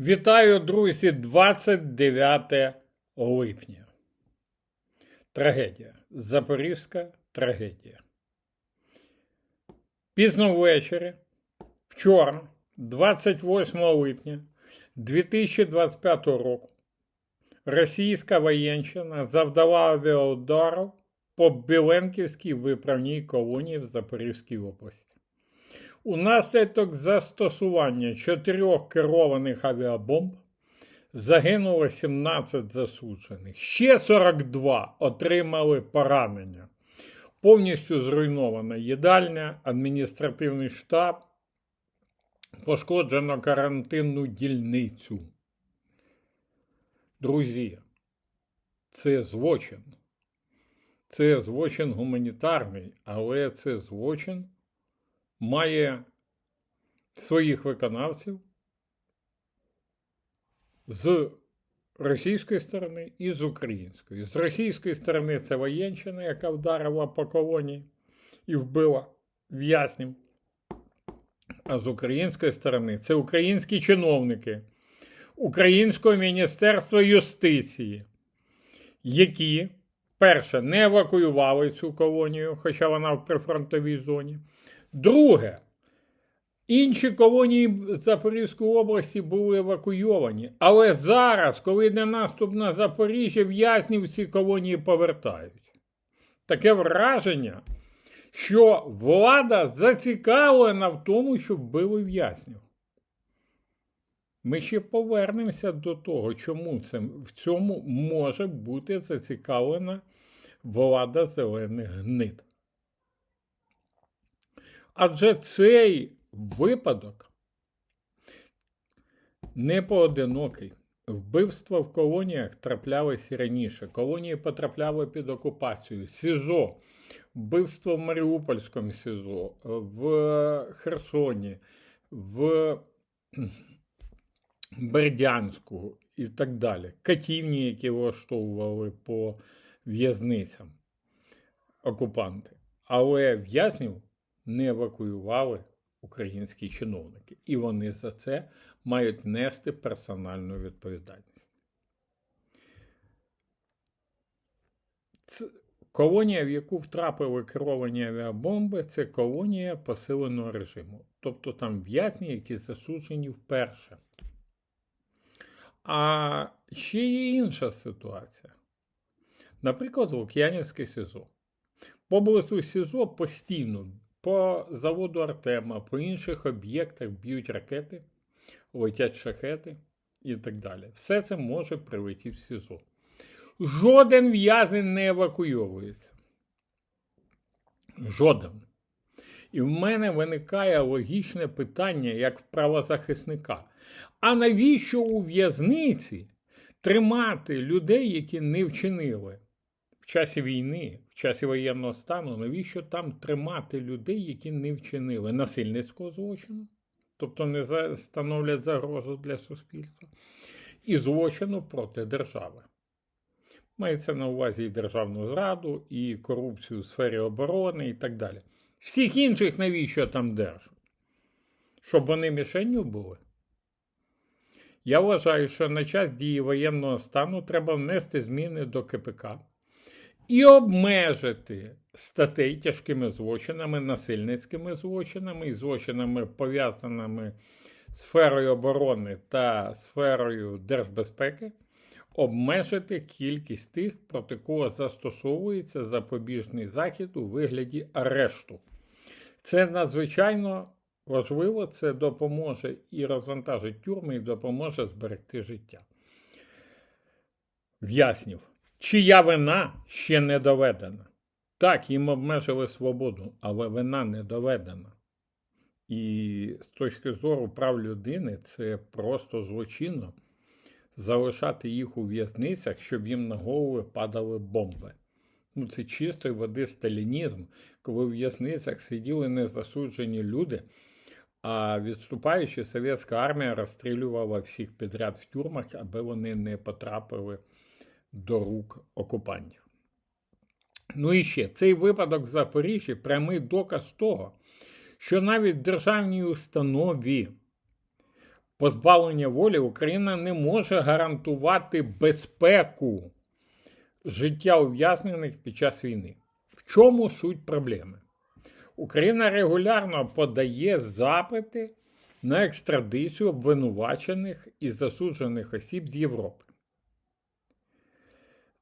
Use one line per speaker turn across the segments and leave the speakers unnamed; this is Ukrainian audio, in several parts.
Вітаю, друзі, 29 липня. Трагедія. Запорізька трагедія. Пізно ввечері, вчора, 28 липня 2025 року, російська воєнщина завдала авіаудару по Біленківській виправній колонії в Запорізькій області. Унаслідок застосування чотирьох керованих авіабомб загинуло 17 засуджених. Ще 42 отримали поранення. Повністю зруйнована їдальня, адміністративний штаб, пошкоджено карантинну дільницю. Друзі, це злочин. Це злочин гуманітарний, але це злочин має своїх виконавців з російської сторони і з української. З російської сторони це воєнщина, яка вдарила по колонії і вбила в'язнів. А з української сторони це українські чиновники Українського Міністерства юстиції, які, перше, не евакуювали цю колонію, хоча вона в прифронтовій зоні. Друге, інші колонії Запорізької області були евакуйовані. Але зараз, коли йде наступ на Запоріжжя, в'язнів ці колонії повертають. Таке враження, що влада зацікавлена в тому, щоб били в'язнів. Ми ще повернемося до того, чому це, в цьому може бути зацікавлена влада зелених гнид. Адже цей випадок не поодинокий. Вбивства в колоніях траплялися раніше. Колонії потрапляли під окупацію. СІЗО, вбивство в Маріупольському СІЗО, в Херсоні, в Бердянську і так далі. Катівні, які влаштовували по в'язницям окупанти. Але в'язнів не евакуювали українські чиновники, і вони за це мають нести персональну відповідальність. Ц... Колонія, в яку втрапили керовані авіабомби, це колонія посиленого режиму. Тобто там в'язні, які засуджені вперше. А ще є інша ситуація. Наприклад, Лук'янівське СІЗО. Поблизу СІЗО постійно по заводу Артема, по інших об'єктах б'ють ракети, летять шахети і так далі. Все це може прилетіти в СІЗО. Жоден в'язень не евакуйовується. Жоден. І в мене виникає логічне питання як правозахисника. А навіщо у в'язниці тримати людей, які не вчинили часі війни, в часі воєнного стану, навіщо там тримати людей, які не вчинили насильницького злочину, тобто не становлять загрозу для суспільства, і злочину проти держави? Мається на увазі і державну зраду, і корупцію у сфері оборони, і так далі. Всіх інших навіщо там держать? Щоб вони мішенню були? Я вважаю, що на час дії воєнного стану треба внести зміни до КПК і обмежити статей тяжкими злочинами, насильницькими злочинами і злочинами, пов'язаними з сферою оборони та сферою держбезпеки, обмежити кількість тих, проти кого застосовується запобіжний захід у вигляді арешту. Це надзвичайно важливо, це допоможе і розвантажить тюрми, і допоможе зберегти життя. В'яснів, чия вина ще не доведена. Так, їм обмежили свободу, але вина не доведена. І з точки зору прав людини, це просто злочинно залишати їх у в'язницях, щоб їм на голови падали бомби. Ну, це чистої води сталінізм, коли в в'язницях сиділи незасуджені люди, а відступаючи, совєтська армія розстрілювала всіх підряд в тюрмах, аби вони не потрапили до рук окупантів. Ну і ще цей випадок в Запоріжжі прямий доказ того, що навіть в державній установі позбавлення волі Україна не може гарантувати безпеку життя ув'язнених під час війни. В чому суть проблеми? Україна регулярно подає запити на екстрадицію обвинувачених і засуджених осіб з Європи,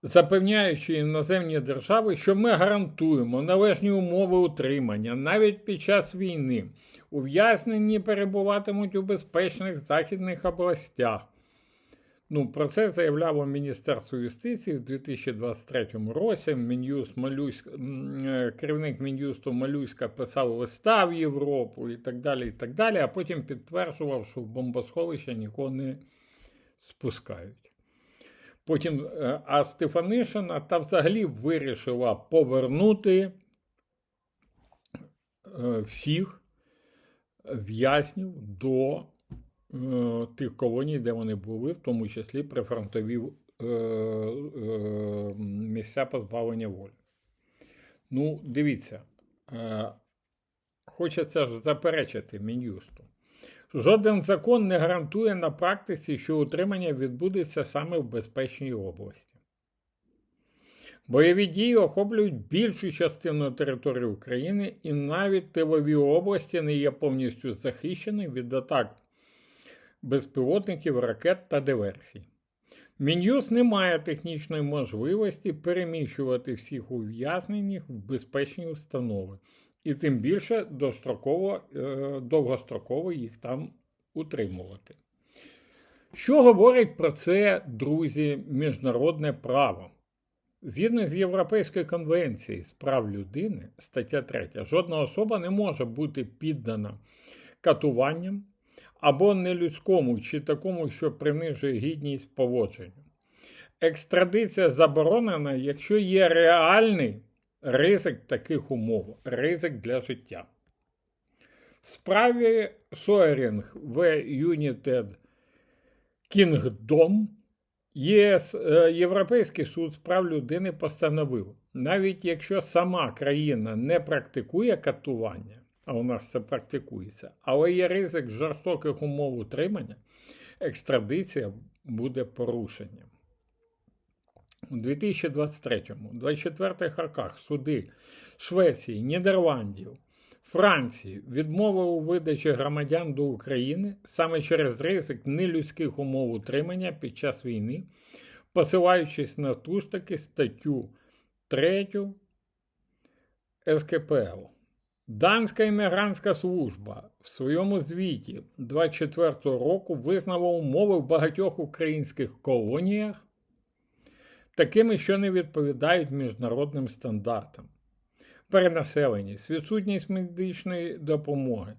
запевняючи іноземні держави, що ми гарантуємо належні умови утримання навіть під час війни. Ув'язнені перебуватимуть у безпечних західних областях. Ну, Про це заявляло Міністерство юстиції в 2023 році. Мін'юст Малюськ, е, керівник Мін'юсту Малюська писав листа в Європу і так далі. і так далі, А потім підтверджував, що в бомбосховища нікого не спускають. Потім, е, а Стефанишина та взагалі вирішила повернути е, всіх в'язнів до е, тих колоній, де вони були, в тому числі прифронтові місця позбавлення волі. Ну, дивіться, хочеться ж заперечити Мін'юсту. Жоден закон не гарантує на практиці, що утримання відбудеться саме в безпечній області. Бойові дії охоплюють більшу частину території України, і навіть тилові області не є повністю захищені від атак безпілотників, ракет та диверсій. Мін'юз не має технічної можливості переміщувати всіх ув'язнених в безпечні установи, і тим більше достроково, е, довгостроково їх там утримувати. Що говорить про це, друзі, міжнародне право? Згідно з Європейською конвенцією з прав людини, стаття 3, жодна особа не може бути піддана катуванням або нелюдському чи такому, що принижує гідність поводженню. Екстрадиція заборонена, якщо є реальний ризик таких умов, ризик для життя. В справі Сойрінг в United Kingdom ЄС, е, Європейський суд з прав людини постановив, навіть якщо сама країна не практикує катування, а у нас це практикується, але є ризик жорстоких умов утримання, екстрадиція буде порушенням. У 2023-2024 роках суди Швеції, Нідерландів, Франції відмовили у видачі громадян до України саме через ризик нелюдських умов утримання під час війни, посилаючись на ту ж таки статтю 3 СКПЛ. Данська іммігрантська служба в своєму звіті 24 року визнала умови в багатьох українських колоніях такими, що не відповідають міжнародним стандартам перенаселеність, відсутність медичної допомоги,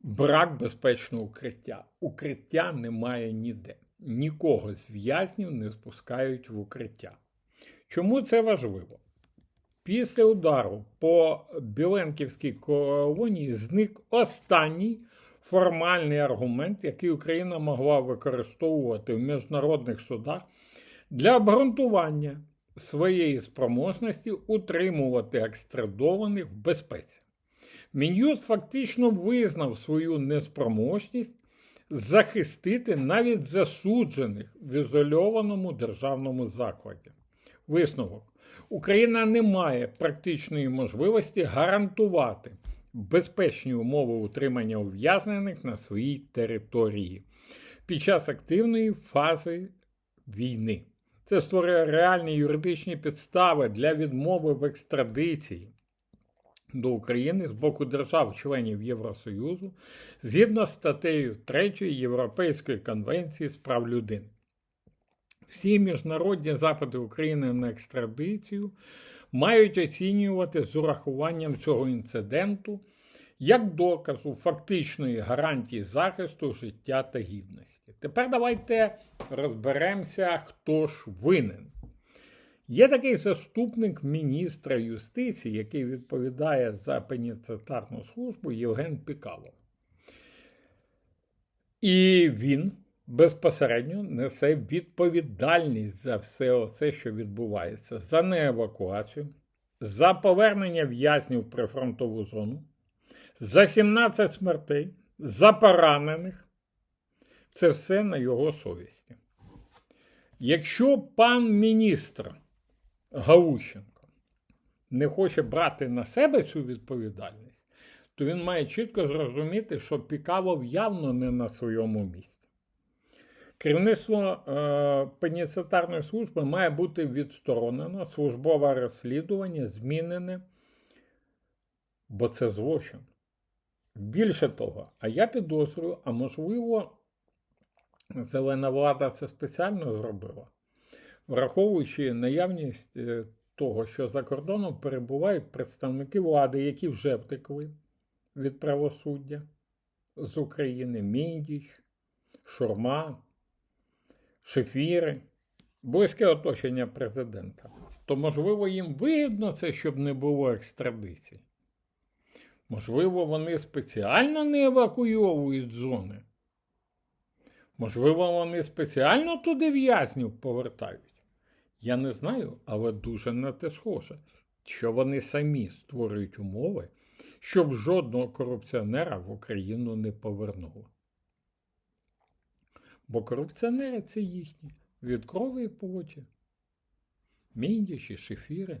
брак безпечного укриття. Укриття немає ніде. Нікого з в'язнів не спускають в укриття. Чому це важливо? Після удару по Біленківській колонії зник останній формальний аргумент, який Україна могла використовувати в міжнародних судах для обґрунтування своєї спроможності утримувати екстрадованих в безпеці. Мін'юст фактично визнав свою неспроможність захистити навіть засуджених в ізольованому державному закладі. Висновок. Україна не має практичної можливості гарантувати безпечні умови утримання ув'язнених на своїй території під час активної фази війни. Це створює реальні юридичні підстави для відмови в екстрадиції до України з боку держав-членів Євросоюзу згідно з статтею 3 Європейської конвенції з прав людини. Всі міжнародні запити України на екстрадицію мають оцінювати з урахуванням цього інциденту як доказу фактичної гарантії захисту життя та гідності. Тепер давайте розберемося, хто ж винен. Є такий заступник міністра юстиції, який відповідає за пенітенціарну службу Євген Пікалов. І він безпосередньо несе відповідальність за все це, що відбувається, за неевакуацію, за повернення в'язнів в прифронтову зону, за 17 смертей, за поранених. Це все на його совісті. Якщо пан міністр Галущенко не хоче брати на себе цю відповідальність, то він має чітко зрозуміти, що Пікалов явно не на своєму місці. Керівництво е, пеніцитарної служби має бути відсторонено, службове розслідування змінене, бо це злочин. Більше того, а я підозрюю, а можливо, зелена влада це спеціально зробила, враховуючи наявність е, того, що за кордоном перебувають представники влади, які вже втекли від правосуддя з України, Міндіч, Шурма, Шефіри, близьке оточення президента. То, можливо, їм вигідно це, щоб не було екстрадиції. Можливо, вони спеціально не евакуйовують зони. Можливо, вони спеціально туди в'язнів повертають. Я не знаю, але дуже на те схоже, що вони самі створюють умови, щоб жодного корупціонера в Україну не повернуло. Бо корупціонери це їхні від крови і плоті. Міндіші, шефіри.